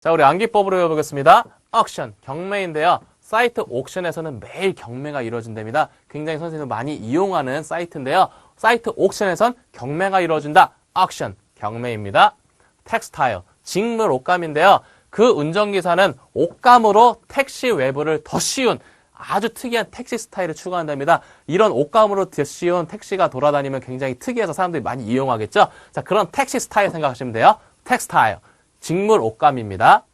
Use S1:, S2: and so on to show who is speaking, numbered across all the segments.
S1: 자, 우리 암기법으로 해보겠습니다. auction, 경매인데요. 사이트 옥션에서는 매일 경매가 이루어진답니다. 굉장히 선생님들 많이 이용하는 사이트인데요. 사이트 옥션에선 경매가 이루어진다. auction, 경매입니다. 텍스타일, 직물 옷감인데요. 그 운전기사는 옷감으로 택시 외부를 더 쉬운 아주 특이한 택시 스타일을 추구한답니다. 이런 옷감으로 더 쉬운 택시가 돌아다니면 굉장히 특이해서 사람들이 많이 이용하겠죠? 자, 그런 택시 스타일 생각하시면 돼요. 텍스타일, 직물 옷감입니다.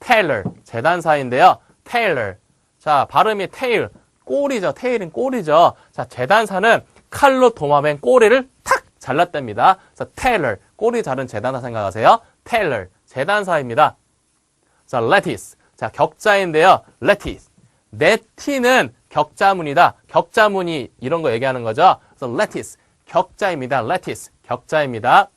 S1: 테일러, 재단사인데요. 테일러. 자, 발음이 테일, 꼬리죠. 테일은 꼬리죠. 자, 재단사는 칼로 도마맨 꼬리를 탁 잘랐답니다. 그래서 테일러, 꼬리 자른 재단사 생각하세요. 테일러, 재단사입니다. 자, 레티스. 자, 격자인데요. 레티스. 네티는 격자문이다. 격자문이 이런 거 얘기하는 거죠. 그래서 레티스. 격자입니다. 레티스. 격자입니다.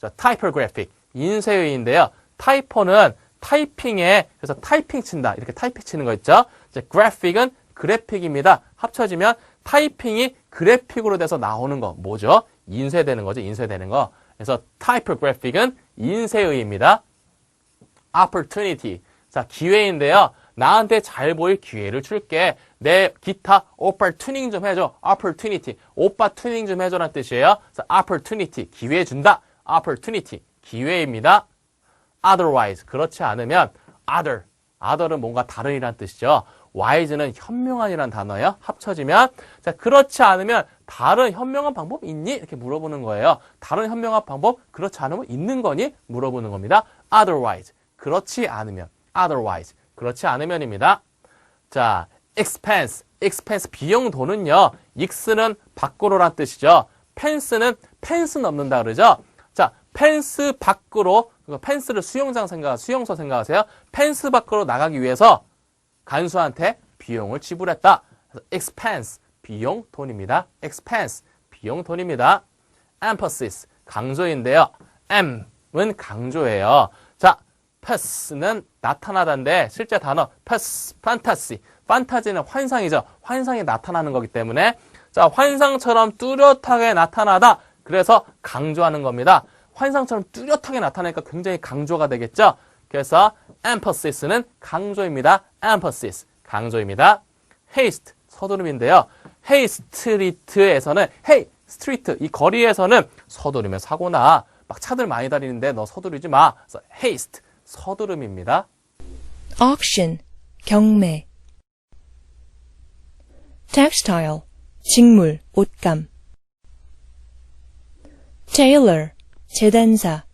S1: 자, 타이포그래픽. 인쇄의인데요. 타이포는 타이핑에 그래서 타이핑 친다. 이렇게 타이핑 치는 거 있죠. 이제 그래픽은 그래픽입니다. 합쳐지면 타이핑이 그래픽으로 돼서 나오는 거 뭐죠? 인쇄되는 거죠. 인쇄되는 거. 그래서 타이포그래픽은 인쇄의입니다. opportunity. 자, 기회인데요. 나한테 잘 보일 기회를 줄게. 내 기타 오빠 튜닝 좀 해줘. opportunity. 오빠 튜닝 좀 해줘라는 뜻이에요. 그래서 opportunity. 기회 준다. opportunity. 기회입니다. otherwise. 그렇지 않으면 other. other은 뭔가 다른이란 뜻이죠. wise는 현명한이란 단어예요. 합쳐지면 자 그렇지 않으면 다른 현명한 방법 있니? 이렇게 물어보는 거예요. 다른 현명한 방법 그렇지 않으면 있는 거니? 물어보는 겁니다. otherwise. 그렇지 않으면 otherwise. 그렇지 않으면입니다. 자, expense. expense 비용 돈은요. 익스는 밖으로란 뜻이죠. 펜스는 펜스 넘는다 그러죠. 자, 펜스 밖으로 펜스를 수영장 생각 수영소 생각하세요. 펜스 밖으로 나가기 위해서 간수한테 비용을 지불했다. expense 비용 돈입니다. expense 비용 돈입니다. emphasis 강조인데요. M은 강조예요. 자, 패스는 나타나다인데 실제 단어 패스, 판타시. 판타지는 환상이죠. 환상이 나타나는 거기 때문에 자, 환상처럼 뚜렷하게 나타나다. 그래서 강조하는 겁니다. 환상처럼 뚜렷하게 나타나니까 굉장히 강조가 되겠죠. 그래서 emphasis,는 강조입니다. emphasis 강조입니다. haste 서두름인데요. hey street에서는 hey street 이 거리에서는 서두르면 사고나 막 차들 많이 다니는데 너 서두르지 마. 그래서 haste 서두름입니다.
S2: auction, 경매. textile, 직물, 옷감. tailor, 재단사.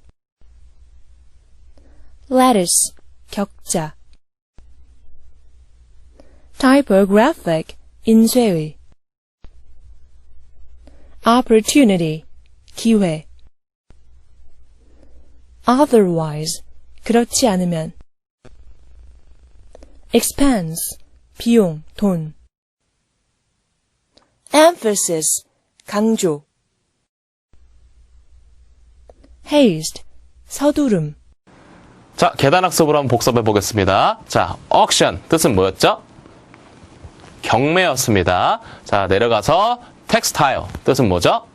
S2: lattice, 격자. typographic, 인쇄의. opportunity, 기회. otherwise, 그렇지 않으면. expense, 비용, 돈. emphasis, 강조. Haste, 서두름.
S1: 자, 계단 학습으로 한번 복습해 보겠습니다. 자, auction 뜻은 뭐였죠? 경매였습니다. 자, 내려가서 textile 뜻은 뭐죠?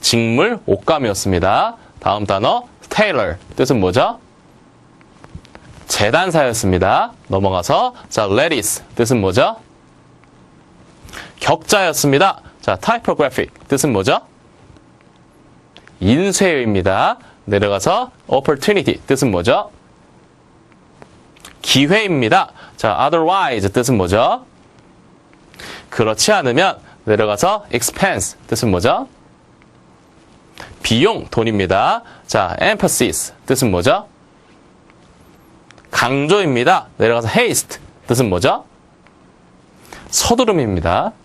S1: 직물 옷감이었습니다. 다음 단어 tailor 뜻은 뭐죠? 재단사였습니다. 넘어가서 자, lettuce 뜻은 뭐죠? 격자였습니다. 자, typographic 뜻은 뭐죠? 인쇄입니다. 내려가서 opportunity 뜻은 뭐죠? 기회입니다. 자, otherwise 뜻은 뭐죠? 그렇지 않으면 내려가서 expense 뜻은 뭐죠? 비용, 돈입니다. 자, emphasis 뜻은 뭐죠? 강조입니다. 내려가서 haste 뜻은 뭐죠? 서두름입니다.